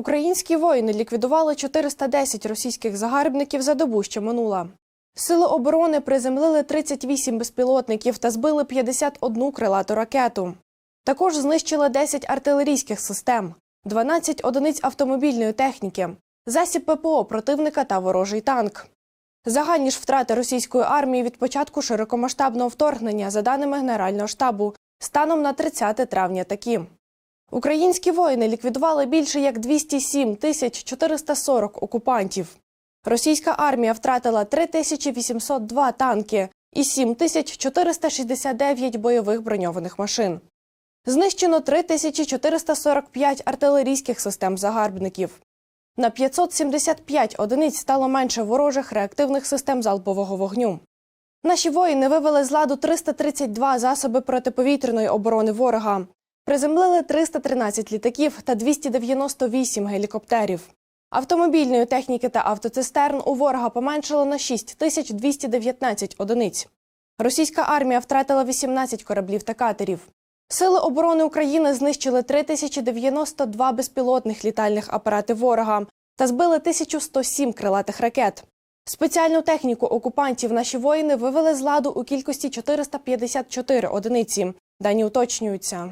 Українські воїни ліквідували 410 російських загарбників за добу, що минула. Сили оборони приземлили 38 безпілотників та збили 51 крилату ракету. Також знищили 10 артилерійських систем, 12 одиниць автомобільної техніки, засіб ППО противника та ворожий танк. Загальні ж втрати російської армії від початку широкомасштабного вторгнення, за даними Генерального штабу, станом на 30 травня такі. Українські воїни ліквідували більше як 207 тисяч 440 окупантів. Російська армія втратила 3802 танки і 7469 бойових броньованих машин. Знищено 3445 артилерійських систем загарбників. На 575 одиниць стало менше ворожих реактивних систем залпового вогню. Наші воїни вивели з ладу 332 засоби протиповітряної оборони ворога, приземлили 313 літаків та 298 гелікоптерів. Автомобільної техніки та автоцистерн у ворога поменшало на 6219 одиниць. Російська армія втратила 18 кораблів та катерів. Сили оборони України знищили 3092 безпілотних літальних апарати ворога та збили 1107 крилатих ракет. Спеціальну техніку окупантів наші воїни вивели з ладу у кількості 454 одиниці. Дані уточнюються.